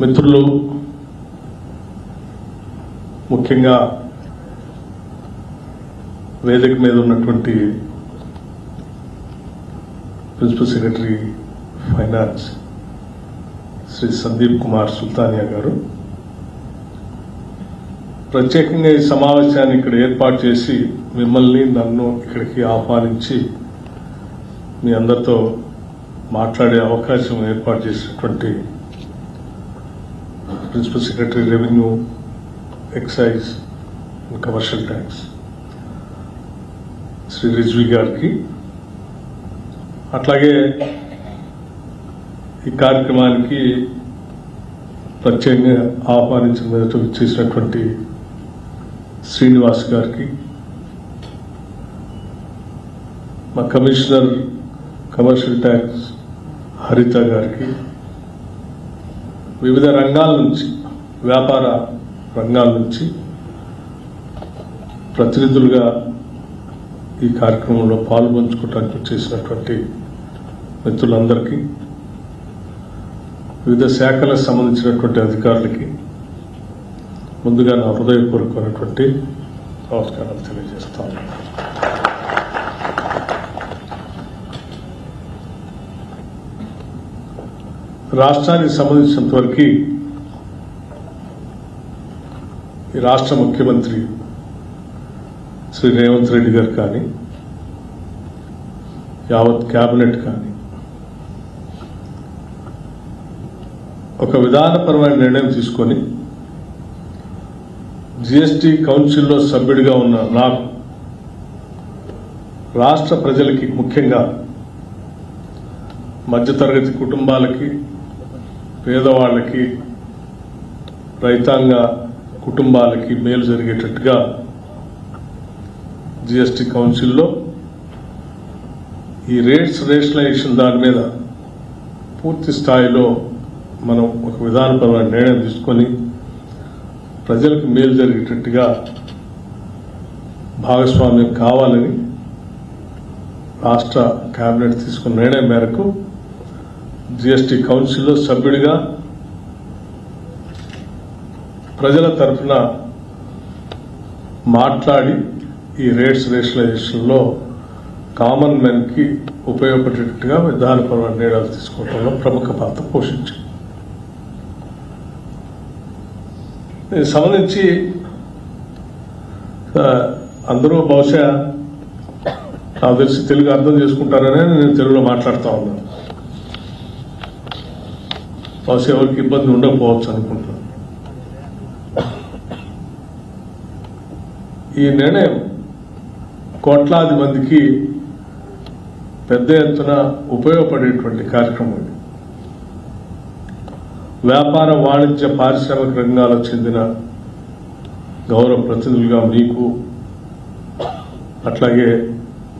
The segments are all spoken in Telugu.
మిత్రులు ముఖ్యంగా వేదిక మీద ఉన్నటువంటి principal secretary finance Shri Sandeep Kumar Sultania గారు. ప్రత్యేకంగా ఈ సమావేశాన్ని ఇక్కడ ఏర్పాటు చేసి మిమ్మల్ని నన్ను ఇక్కడికి ఆహ్వానించి మీ అందరితో మాట్లాడే అవకాశం ఏర్పాటు చేసినటువంటి principal secretary revenue excise and commercial tax Shri Rizvi గారికి అట్లాగే ఈ కార్యక్రమానికి ప్రత్యేకంగా ఆహ్వానించిన మీదట చేసినటువంటి శ్రీనివాస్ గారికి మా కమిషనర్ కమర్షియల్ ట్యాక్స్ హరిత గారికి వివిధ రంగాల నుంచి వ్యాపార రంగాల నుంచి ప్రతినిధులుగా ఈ కార్యక్రమంలో పాల్పంచుకోవటానికి చేసినటువంటి మిత్రులందరికీ వివిధ శాఖలకు సంబంధించినటువంటి అధికారులకి ముందుగా నా హృదయపూర్వకమైనటువంటి నమస్కారాలు తెలియజేస్తాను రాష్ట్రానికి సంబంధించినంత వరకు ఈ రాష్ట్ర ముఖ్యమంత్రి శ్రీ రేవంత్ రెడ్డి గారు కానీ యావత్ క్యాబినెట్ కానీ ఒక విధానపరమైన నిర్ణయం తీసుకొని జిఎస్టి కౌన్సిల్లో సభ్యుడిగా ఉన్న నాకు రాష్ట్ర ప్రజలకి ముఖ్యంగా మధ్యతరగతి కుటుంబాలకి పేదవాళ్ళకి రైతాంగ కుటుంబాలకి మేలు జరిగేటట్టుగా జిఎస్టి కౌన్సిల్లో ఈ రేట్స్ రేషనలైజేషన్ దాని మీద పూర్తి స్థాయిలో మనం ఒక విధానపరమైన నిర్ణయం తీసుకొని ప్రజలకు మేలు జరిగేటట్టుగా భాగస్వామ్యం కావాలని రాష్ట్ర కేబినెట్ తీసుకున్న నిర్ణయం మేరకు జిఎస్టి కౌన్సిల్లో సభ్యుడిగా ప్రజల తరఫున మాట్లాడి ఈ రేట్స్ రేషనలైజేషన్లో కామన్ మెన్కి ఉపయోగపడేటట్టుగా విధానపరమైన నిర్ణయాలు తీసుకోవడంలో ప్రముఖ పాత్ర పోషించింది. దీనికి సంబంధించి అందరూ బహుశా నాకు తెలిసి తెలుగు అర్థం చేసుకుంటారనే నేను తెలుగులో మాట్లాడుతూ ఉన్నాను. బహుశా ఎవరికి ఇబ్బంది ఉండకపోవచ్చు అనుకుంటున్నాను. ఈ నిర్ణయం కోట్లాది మందికి పెద్ద ఎత్తున ఉపయోగపడేటువంటి కార్యక్రమం ఇది. వ్యాపార వాణిజ్య పారిశ్రామిక రంగాలకు చెందిన గౌరవ ప్రతినిధులుగా మీకు అట్లాగే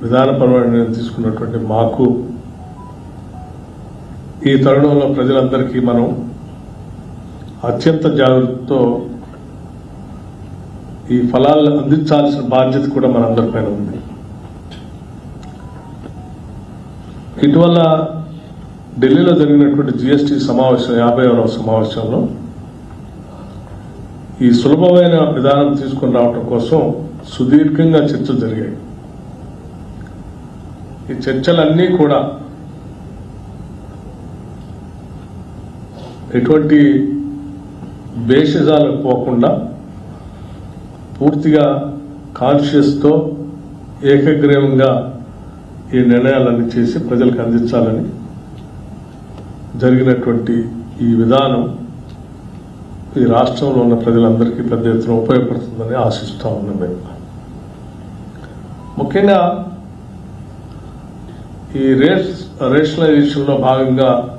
విధానపరమైన నిర్ణయం తీసుకున్నటువంటి మాకు ఈ తరుణంలో ప్రజలందరికీ మనం అత్యంత జాగ్రత్తతో ఈ ఫలాలను అందించాల్సిన బాధ్యత కూడా మనందరిపైన ఉంది. ఇటీవల ఢిల్లీలో జరిగినటువంటి జిఎస్టి సమావేశం యాభై సమావేశంలో ఈ సులభమైన విధానం తీసుకొని రావడం కోసం సుదీర్ఘంగా చర్చలు జరిగాయి. ఈ చర్చలన్నీ కూడా ఎటువంటి భేషజాలకు పోకుండా పూర్తిగా కాన్షియస్తో ఏకగ్రీవంగా ఈ నిర్ణయాలన్నీ చేసి ప్రజలకు అందించాలని జరిగినటువంటి ఈ విధానం ఈ రాష్ట్రంలో ఉన్న ప్రజలందరికీ పెద్ద ఎత్తున ఉపయోగపడుతుందని ఆశిస్తూ ఉన్నాం మేము. ముఖ్యంగా ఈ రేష్ రేషనలైజేషన్లో భాగంగా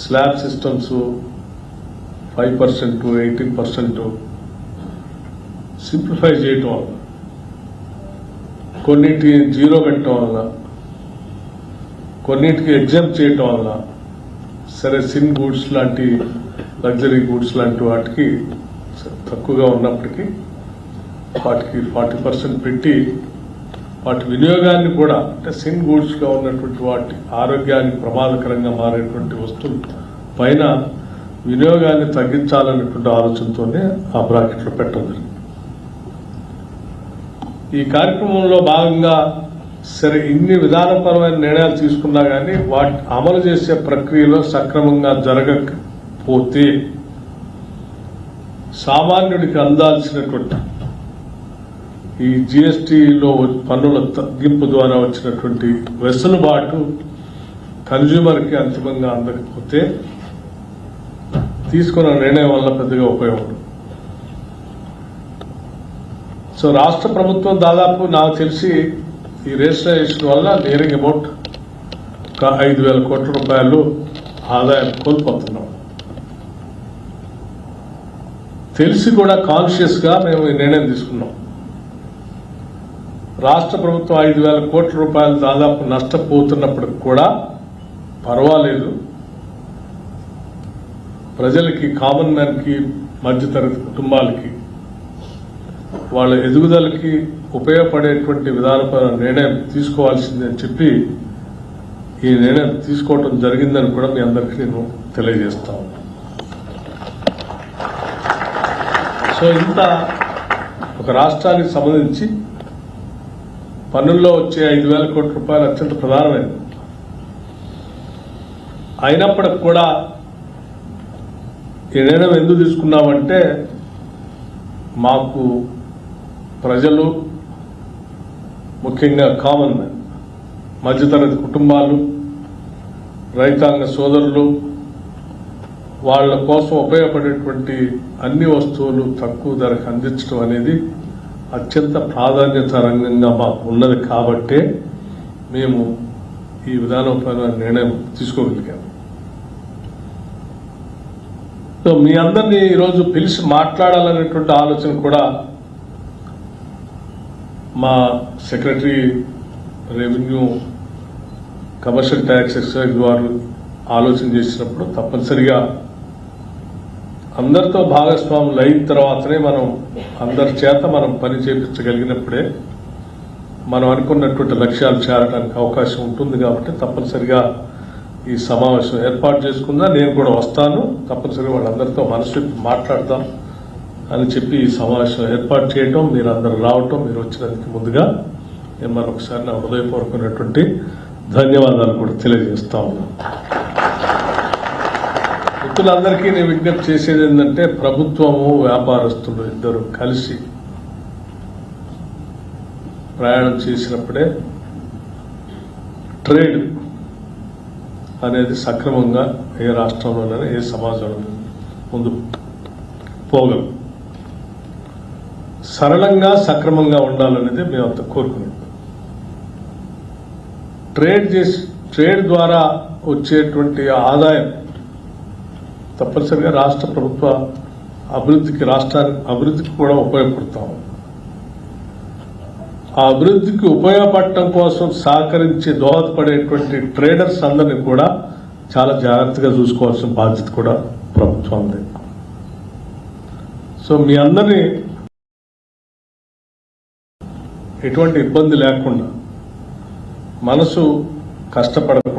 slab systems five percent eighteen percent simplify చేయటం వల్ల కొన్నిటి జీరో పెట్టడం వల్ల కొన్నిటికి ఎగ్జామ్ చేయటం వల్ల సరే సిన్ గూడ్స్ లాంటి లగ్జరీ గూడ్స్ లాంటి వాటికి తక్కువగా ఉన్నప్పటికీ వాటికి ఫార్టీ పర్సెంట్ పెట్టి వాటి వినియోగాన్ని కూడా అంటే సిన్ గూడ్స్గా ఉన్నటువంటి వాటి ఆరోగ్యానికి ప్రమాదకరంగా మారేటువంటి వస్తువులు పైన వినియోగాన్ని తగ్గించాలనేటువంటి ఆలోచనతోనే ఆ బ్రాకెట్లో పెట్టడం జరిగింది. ఈ కార్యక్రమంలో భాగంగా సరే ఇన్ని విధానపరమైన నిర్ణయాలు తీసుకున్నా కానీ వాటి అమలు చేసే ప్రక్రియలో సక్రమంగా జరగకపోతే సామాన్యుడికి అందాల్సినటువంటి ఈ జిఎస్టిలో పన్నుల తగ్గింపు ద్వారా వచ్చినటువంటి వెసులుబాటు కన్జ్యూమర్కి అంతిమంగా అందకపోతే తీసుకున్న నిర్ణయం వల్ల పెద్దగా ఉపయోగం సో రాష్ట్ర ప్రభుత్వం దాదాపు నాకు తెలిసి ఈ రిజిస్ట్రేషన్ వల్ల నియరింగ్ అబౌట్ ఒక ఐదు వేల కోట్ల రూపాయలు ఆదాయం కోల్పోతున్నాం. తెలిసి కూడా కాన్షియస్గా మేము ఈ నిర్ణయం తీసుకున్నాం. రాష్ట్ర ప్రభుత్వం ఐదు వేల కోట్ల రూపాయలు దాదాపు నష్టపోతున్నప్పటికి కూడా పర్వాలేదు. ప్రజలకి కామన్ మ్యాన్కి మధ్యతరగతి కుటుంబాలకి వాళ్ళ ఎదుగుదలకి ఉపయోగపడేటువంటి విధానపరమైన నిర్ణయం తీసుకోవాల్సిందని చెప్పి ఈ నిర్ణయం తీసుకోవటం జరిగిందని కూడా మీ అందరికీ నేను తెలియజేస్తా సో ఇంత ఒక రాష్ట్రానికి సంబంధించి పన్నుల్లో వచ్చే ఐదు వేల కోట్ల రూపాయలు అత్యంత ప్రధానమైనది. అయినప్పటికి కూడా ఈ నిర్ణయం ఎందుకు తీసుకున్నామంటే మాకు ప్రజలు ముఖ్యంగా కామన్ మధ్యతరగతి కుటుంబాలు రైతాంగ సోదరులు వాళ్ళ కోసం ఉపయోగపడేటువంటి అన్ని వస్తువులు తక్కువ ధరకు అందించడం అనేది అత్యంత ప్రాధాన్యత రంగంగా మాకు ఉన్నది కాబట్టే మేము ఈ విధానపరమైన నిర్ణయం తీసుకోగలిగాము. సో మీ అందరినీ ఈరోజు పిలిచి మాట్లాడాలనేటువంటి ఆలోచన కూడా మా secretary revenue commercial tax excise వారు ఆలోచన చేసినప్పుడు తప్పనిసరిగా అందరితో భాగస్వాములు అయిన తర్వాతనే మనం అందరి చేత మనం పని చేపించగలిగినప్పుడే మనం అనుకున్నటువంటి లక్ష్యాలు చేరడానికి అవకాశం ఉంటుంది కాబట్టి తప్పనిసరిగా ఈ సమావేశం ఏర్పాటు చేసుకుందా నేను కూడా వస్తాను. తప్పనిసరిగా వాళ్ళందరితో మనసు మాట్లాడతాం అని చెప్పి ఈ సమావేశం ఏర్పాటు చేయటం మీరు అందరు రావటం మీరు వచ్చినందుకు ముందుగా నేను మరొకసారి నా హృదయపూర్వకమైనటువంటి ధన్యవాదాలు కూడా తెలియజేస్తా ఉన్నాను. మిత్రులందరికీ నేను విజ్ఞప్తి చేసేది ఏంటంటే ప్రభుత్వము వ్యాపారస్తులు ఇద్దరు కలిసి ప్రయాణం చేసినప్పుడే ట్రేడ్ అనేది సక్రమంగా ఏ రాష్ట్రంలోనైనా ఏ సమాజంలో ముందు పోగలం. సరళంగా సక్రమంగా ఉండాలనేది మేము అంత కోరుకున్నాం. ట్రేడ్ చేసి ట్రేడ్ ద్వారా వచ్చేటువంటి ఆదాయం తప్పనిసరిగా రాష్ట్ర ప్రభుత్వ అభివృద్ధికి రాష్ట్రానికి అభివృద్ధికి కూడా ఉపయోగపడతాం. ఆ అభివృద్ధికి ఉపయోగపడటం కోసం సహకరించి దోహదపడేటువంటి ట్రేడర్స్ అందరినీ కూడా చాలా జాగ్రత్తగా చూసుకోవాల్సిన బాధ్యత కూడా ప్రభుత్వం ఉంది సో మీ అందరినీ ఎటువంటి ఇబ్బంది లేకుండా మనసు కష్టపడకుండా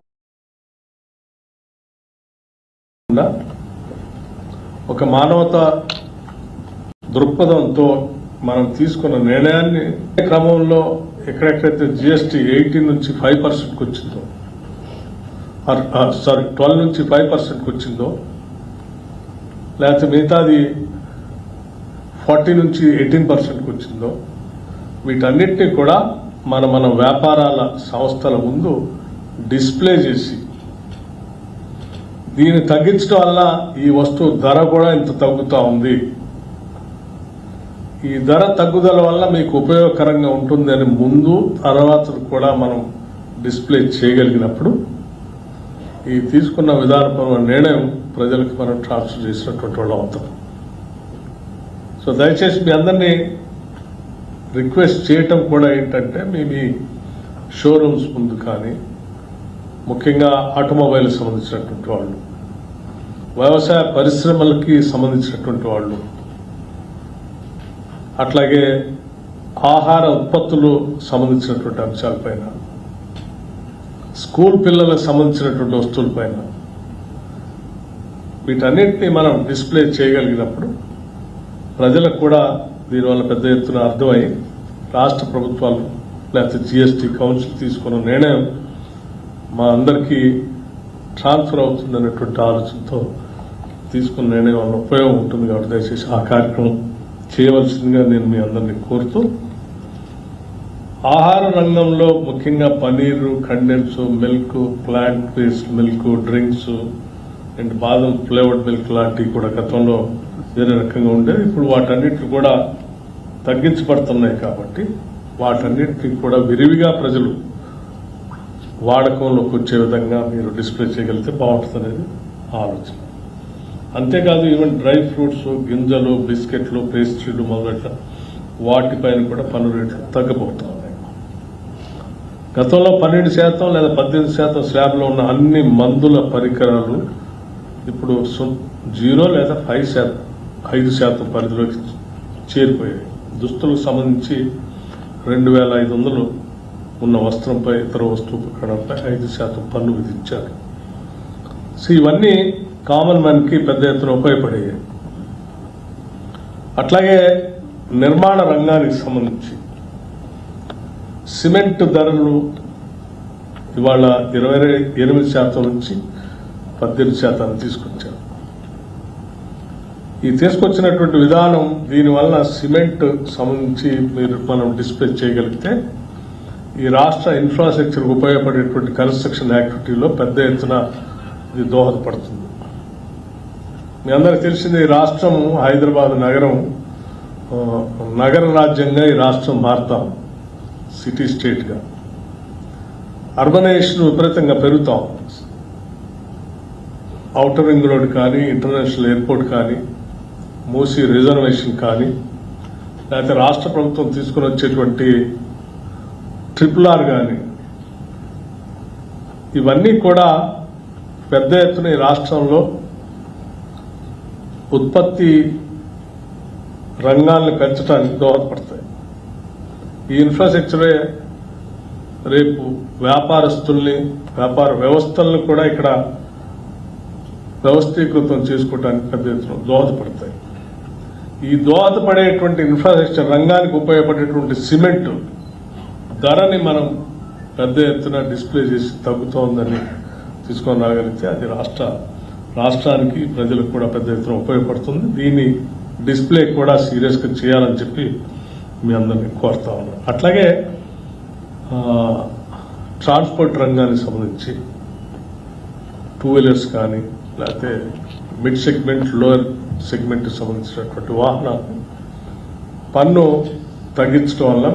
ఒక మానవత దృక్పథంతో మనం తీసుకున్న నిర్ణయాన్ని క్రమంలో ఎక్కడెక్కడైతే జిఎస్టీ ఎయిటీన్ నుంచి ఫైవ్ పర్సెంట్కి వచ్చిందో సారీ ట్వెల్వ్ నుంచి ఫైవ్ పర్సెంట్కి వచ్చిందో లేకపోతే మిగతాది ఫార్టీ నుంచి ఎయిటీన్ పర్సెంట్కి వచ్చిందో వీటన్నిటినీ కూడా మన మన వ్యాపారాల సంస్థల ముందు డిస్ప్లే చేసి దీన్ని తగ్గించడం వల్ల ఈ వస్తువు ధర కూడా ఇంత తగ్గుతూ ఉంది. ఈ ధర తగ్గుదల వల్ల మీకు ఉపయోగకరంగా ఉంటుంది అని ముందు తర్వాత కూడా మనం డిస్ప్లే చేయగలిగినప్పుడు ఈ తీసుకున్న విధానపరమైన నిర్ణయం ప్రజలకు మనం ట్రాన్స్ఫర్ చేసినటువంటి వాళ్ళు అవుతాం. సో దయచేసి మీ అందరినీ రిక్వెస్ట్ చేయటం కూడా ఏంటంటే మీ మీ షోరూమ్స్ ముందు కానీ ముఖ్యంగా ఆటోమొబైల్ సంబంధించినటువంటి వాళ్ళు వ్యవసాయ పరిశ్రమలకి సంబంధించినటువంటి వాళ్ళు అట్లాగే ఆహార ఉత్పత్తులు సంబంధించినటువంటి అంశాలపైన స్కూల్ పిల్లలకు సంబంధించినటువంటి వస్తువులపైన వీటన్నిటిని మనం డిస్ప్లే చేయగలిగినప్పుడు ప్రజలకు కూడా దీనివల్ల పెద్ద ఎత్తున అర్థమై రాష్ట్ర ప్రభుత్వాలు లేకపోతే జిఎస్టీ కౌన్సిల్ తీసుకున్న నిర్ణయం మా అందరికీ ట్రాన్స్ఫర్ అవుతుందనేటువంటి ఆలోచనతో తీసుకున్న నిర్ణయం వల్ల ఉపయోగం ఉంటుంది కాబట్టి దయచేసి ఆ కార్యక్రమం చేయవలసిందిగా నేను మీ అందరినీ కోరుతూ ఆహార రంగంలో ముఖ్యంగా paneer condense milk plant based milk drinks and బాదం ఫ్లేవర్డ్ మిల్క్ లాంటివి కూడా గతంలో వేరే రకంగా ఉండేది ఇప్పుడు వాటన్నిటిని కూడా తగ్గించబడుతున్నాయి కాబట్టి వాటన్నిటిని కూడా విరివిగా ప్రజలు వాడకంలోకి వచ్చే విధంగా మీరు డిస్ప్లే చేయగలిగితే బాగుంటుంది అనేది ఆలోచన. అంతేకాదు ఈవెన్ డ్రై ఫ్రూట్స్ గింజలు బిస్కెట్లు పేస్ట్రీలు మొదలెట్ల వాటిపైన కూడా పన్ను రేట్లు తగ్గబోతున్నాయి గతంలో పన్నెండు శాతం లేదా పద్దెనిమిది శాతం స్లాబ్లో ఉన్న అన్ని మందుల పరికరాలు ఇప్పుడు సు- జీరో లేదా ఫైవ్ శాతం ఐదు శాతం పరిధిలోకి చేరిపోయాయి. దుస్తులకు సంబంధించి రెండు వేల ఐదు వందలు ఉన్న వస్త్రంపై ఇతర వస్తువు ప్రకటనపై ఐదు శాతం పన్ను విధించారు సో ఇవన్నీ కామన్ మ్యాన్కి పెద్ద ఎత్తున ఉపయోగపడేవి. అట్లాగే నిర్మాణ రంగానికి సంబంధించి సిమెంట్ ధరలు ఇవాళ ఇరవై ఎనిమిది శాతం నుంచి పద్దెనిమిది శాతాన్ని తీసుకొచ్చారు. ఈ తీసుకొచ్చినటువంటి విధానం దీనివల్ల సిమెంట్ సంబంధించి మీరు మనం డిస్ప్లే చేయగలిగితే ఈ రాష్ట్ర ఇన్ఫ్రాస్ట్రక్చర్ ఉపయోగపడేటువంటి కన్స్ట్రక్షన్ యాక్టివిటీలో పెద్ద ఎత్తున ఇది దోహదపడుతుంది. మీ అందరికి తెలిసింది ఈ రాష్ట్రం హైదరాబాద్ నగరం నగర రాజ్యంగా ఈ రాష్ట్రం మారుతాం సిటీ స్టేట్గా. అర్బనైజేషన్ విపరీతంగా పెరుగుతాం. ఔటర్ రింగ్ రోడ్ కానీ ఇంటర్నేషనల్ ఎయిర్పోర్ట్ కానీ మూసీ రిజర్వేషన్ కానీ లేకపోతే రాష్ట్ర ప్రభుత్వం తీసుకుని వచ్చేటువంటి ట్రిపుల్ ఆర్ కానీ ఇవన్నీ కూడా పెద్ద ఎత్తున ఈ రాష్ట్రంలో ఉత్పత్తి రంగాలను పెంచడానికి దోహదపడతాయి. ఈ ఇన్ఫ్రాస్ట్రక్చరే రేపు వ్యాపారస్తుల్ని వ్యాపార వ్యవస్థలను కూడా ఇక్కడ వ్యవస్థీకృతం చేసుకోవడానికి పెద్ద ఎత్తున దోహదపడతాయి. ఈ దోహదపడేటువంటి ఇన్ఫ్రాస్ట్రక్చర్ రంగానికి ఉపయోగపడేటువంటి సిమెంట్ ధరని మనం పెద్ద ఎత్తున డిస్ప్లే చేసి తగ్గుతోందని తీసుకొని రాగలిగితే అది రాష్ట్ర రాష్ట్రానికి ప్రజలకు కూడా పెద్ద ఎత్తున ఉపయోగపడుతుంది. దీన్ని డిస్ప్లే కూడా సీరియస్గా చేయాలని చెప్పి మీ అందరినీ కోరుతా ఉన్నాను. అట్లాగే ట్రాన్స్పోర్ట్ రంగానికి సంబంధించి టూ వీలర్స్ కానీ లేకపోతే మిడ్ సెగ్మెంట్ లోయర్ సెగ్మెంట్కి సంబంధించినటువంటి వాహనాలు పన్ను తగ్గించడం వల్ల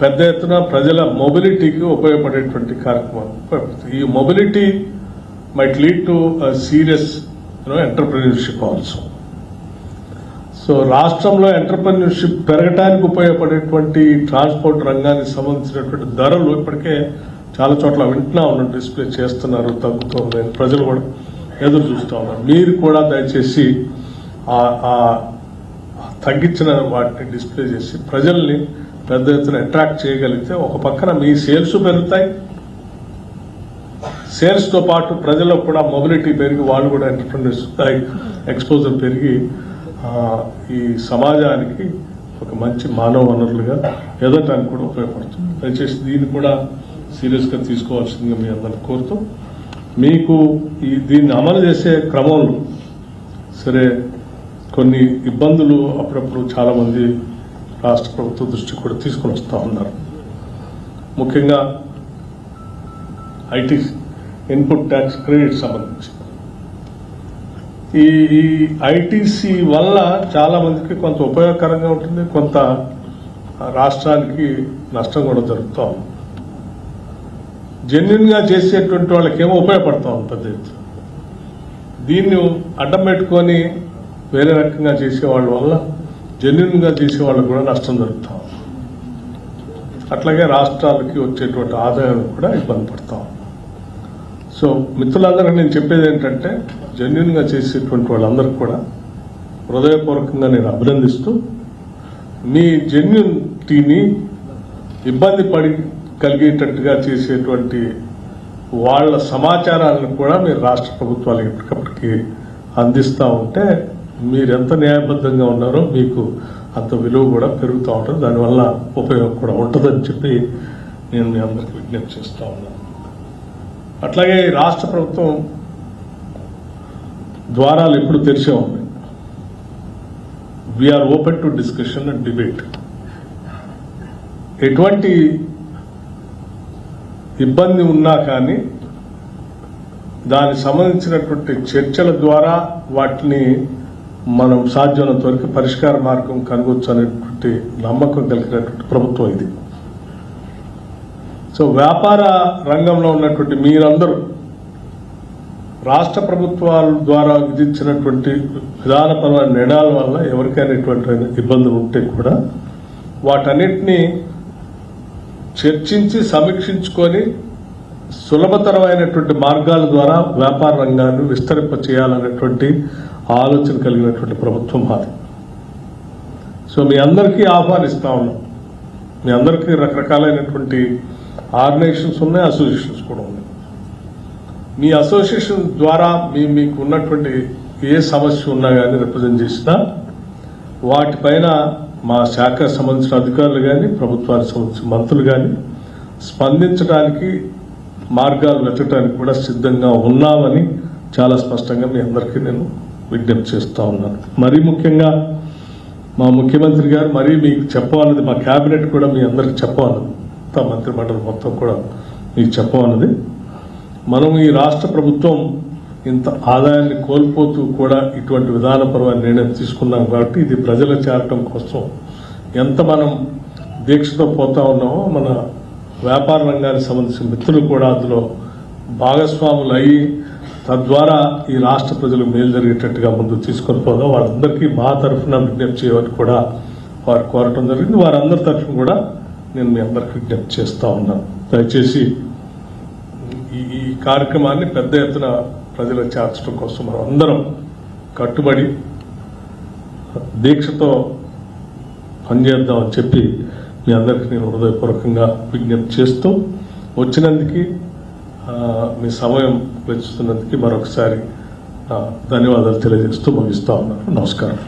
పెద్ద ఎత్తున ప్రజల మొబిలిటీకి ఉపయోగపడేటువంటి కార్యక్రమాలు ఈ mobility might lead to serious entrepreneurship also so రాష్ట్రంలో ఎంటర్ప్రీనర్షిప్ పెరగటానికి ఉపయోగపడేటువంటి ట్రాన్స్పోర్ట్ రంగానికి సంబంధించినటువంటి ధరలు ఇప్పటికే చాలా చోట్ల వింటున్నా ఉన్నాం డిస్ప్లే చేస్తున్నారు తగ్గుతుంది ప్రజలు కూడా ఎదురు చూస్తూ ఉన్నారు. మీరు కూడా దయచేసి ఆ తగ్గించిన వాటిని డిస్ప్లే చేసి ప్రజల్ని పెద్ద ఎత్తున అట్రాక్ట్ చేయగలిగితే ఒక పక్కన మీ సేల్స్ పెరుగుతాయి. సేల్స్తో పాటు ప్రజలకు కూడా మొబిలిటీ పెరిగి వాళ్ళు కూడా ఎంటర్ప్రినర్స్ ఎక్స్పోజర్ పెరిగి ఈ సమాజానికి ఒక మంచి మానవ వనరులుగా ఎదగటానికి కూడా ఉపయోగపడుతుంది. దయచేసి దీన్ని కూడా సీరియస్గా తీసుకోవాల్సిందిగా మీ అందరిని కోరుతూ మీకు ఈ దీన్ని అమలు చేసే క్రమంలో సరే కొన్ని ఇబ్బందులు అప్పుడప్పుడు చాలామంది రాష్ట్ర ప్రభుత్వ దృష్టి కూడా తీసుకొని వస్తూ ఉన్నారు. ముఖ్యంగా ఐటీ ఇన్పుట్ ట్యాక్స్ క్రెడిట్ సంబంధించి. ఈ ఈ ఐటీసీ వల్ల చాలా మందికి కొంత ఉపయోగకరంగా ఉంటుంది కొంత రాష్ట్రానికి నష్టం కూడా జరుగుతూ ఉంది. జెన్యున్గా చేసేటువంటి వాళ్ళకి ఏమో ఉపయోగపడతా ఉంటుంది. దీన్ని అడ్డం పెట్టుకొని వేరే రకంగా చేసేవాళ్ళ వల్ల జెన్యున్గా తీసే చేసే వాళ్ళకి కూడా నష్టం జరుగుతాం అట్లాగే రాష్ట్రాలకి వచ్చేటువంటి ఆదాయం కూడా ఇబ్బంది పడతాం సో మిత్రులందరికీ నేను చెప్పేది ఏంటంటే జెన్యున్గా చేసేటువంటి వాళ్ళందరికీ కూడా హృదయపూర్వకంగా నేను అభినందిస్తూ మీ జెన్యునిటీని ఇబ్బంది పడి కలిగేటట్టుగా చేసేటువంటి వాళ్ళ సమాచారాలను కూడా మీరు రాష్ట్ర ప్రభుత్వాలు ఎప్పటికప్పటికి అందిస్తూ ఉంటే మీరు ఎంత న్యాయబద్ధంగా ఉన్నారో మీకు అంత విలువ కూడా పెరుగుతూ ఉంటుంది. దానివల్ల ఉపయోగం కూడా ఉంటుందని చెప్పి నేను మీ అందరికి విజ్ఞప్తి చేస్తూ ఉన్నాను. అట్లాగే ఈ రాష్ట్ర ప్రభుత్వం ద్వారాలు ఎప్పుడు తెరిచే ఉన్నాయి we're open to discussion and debate ఎటువంటి ఇబ్బంది ఉన్నా కానీ దానికి సంబంధించినటువంటి చర్చల ద్వారా వాటిని మనం సాధ్యమైనంత వరకు పరిష్కార మార్గం కనుగొచ్చు అనేటువంటి నమ్మకం కలిగినటువంటి ప్రభుత్వం ఇది. సో వ్యాపార రంగంలో ఉన్నటువంటి మీరందరూ రాష్ట్ర ప్రభుత్వాల ద్వారా విధించినటువంటి విధానపరమైన నిర్ణయాల వల్ల ఎవరికైనా ఎటువంటి ఇబ్బందులు ఉంటే కూడా వాటన్నిటినీ చర్చించి సమీక్షించుకొని సులభతరమైనటువంటి మార్గాల ద్వారా వ్యాపార రంగాన్ని విస్తరింప చేయాలనేటువంటి ఆలోచన కలిగినటువంటి ప్రభుత్వం మాది. సో మీ అందరికీ ఆహ్వానిస్తా ఉన్నాం. మీ అందరికీ రకరకాలైనటువంటి ఆర్గనైజేషన్స్ ఉన్నాయి అసోసియేషన్స్ కూడా ఉన్నాయి. మీ అసోసియేషన్ ద్వారా మీ మీకు ఉన్నటువంటి ఏ సమస్య ఉన్నా కానీ రిప్రజెంట్ చేసినా వాటిపైన మా శాఖ సంబంధించిన అధికారులు కానీ ప్రభుత్వానికి సంబంధించిన మంత్రులు కానీ స్పందించడానికి మార్గాలు వెతకడానికి కూడా సిద్ధంగా ఉన్నామని చాలా స్పష్టంగా మీ అందరికీ నేను విజ్ఞప్తి చేస్తూ ఉన్నాను. మరీ ముఖ్యంగా మా ముఖ్యమంత్రి గారు మరీ మీకు చెప్పమన్నది మా క్యాబినెట్ కూడా మీ అందరికి చెప్పమన్నది మొత్తం మంత్రిమండలి మొత్తం కూడా మీకు చెప్పవన్నది మనం ఈ రాష్ట్ర ప్రభుత్వం ఇంత ఆదాయాన్ని కోల్పోతూ కూడా ఇటువంటి విధానపరమైన నిర్ణయం తీసుకున్నాం కాబట్టి ఇది ప్రజల చేరటం కోసం ఎంత మనం దీక్షతో పోతా ఉన్నామో మన వ్యాపార రంగానికి సంబంధించిన మిత్రులు కూడా అందులో భాగస్వాములు అయ్యి తద్వారా ఈ రాష్ట్ర ప్రజలకు మేలు జరిగేటట్టుగా ముందు తీసుకొని పోదాం వాళ్ళందరికీ మా తరఫున విజ్ఞప్తి చేయమని కూడా వారు కోరటం జరిగింది. వారందరి తరఫున కూడా నేను మీ అందరికి విజ్ఞప్తి చేస్తూ ఉన్నాను. దయచేసి ఈ ఈ కార్యక్రమాన్ని పెద్ద ఎత్తున ప్రజలకు చేర్చడం కోసం మనం అందరం కట్టుబడి దీక్షతో పనిచేద్దామని చెప్పి మీ అందరికీ నేను హృదయపూర్వకంగా విజ్ఞప్తి చేస్తూ వచ్చినందుకు మీ సమయం వెచ్చుతున్నందుకు మరొకసారి ధన్యవాదాలు తెలియజేస్తూ ముగిస్తా ఉన్నాను. నమస్కారం.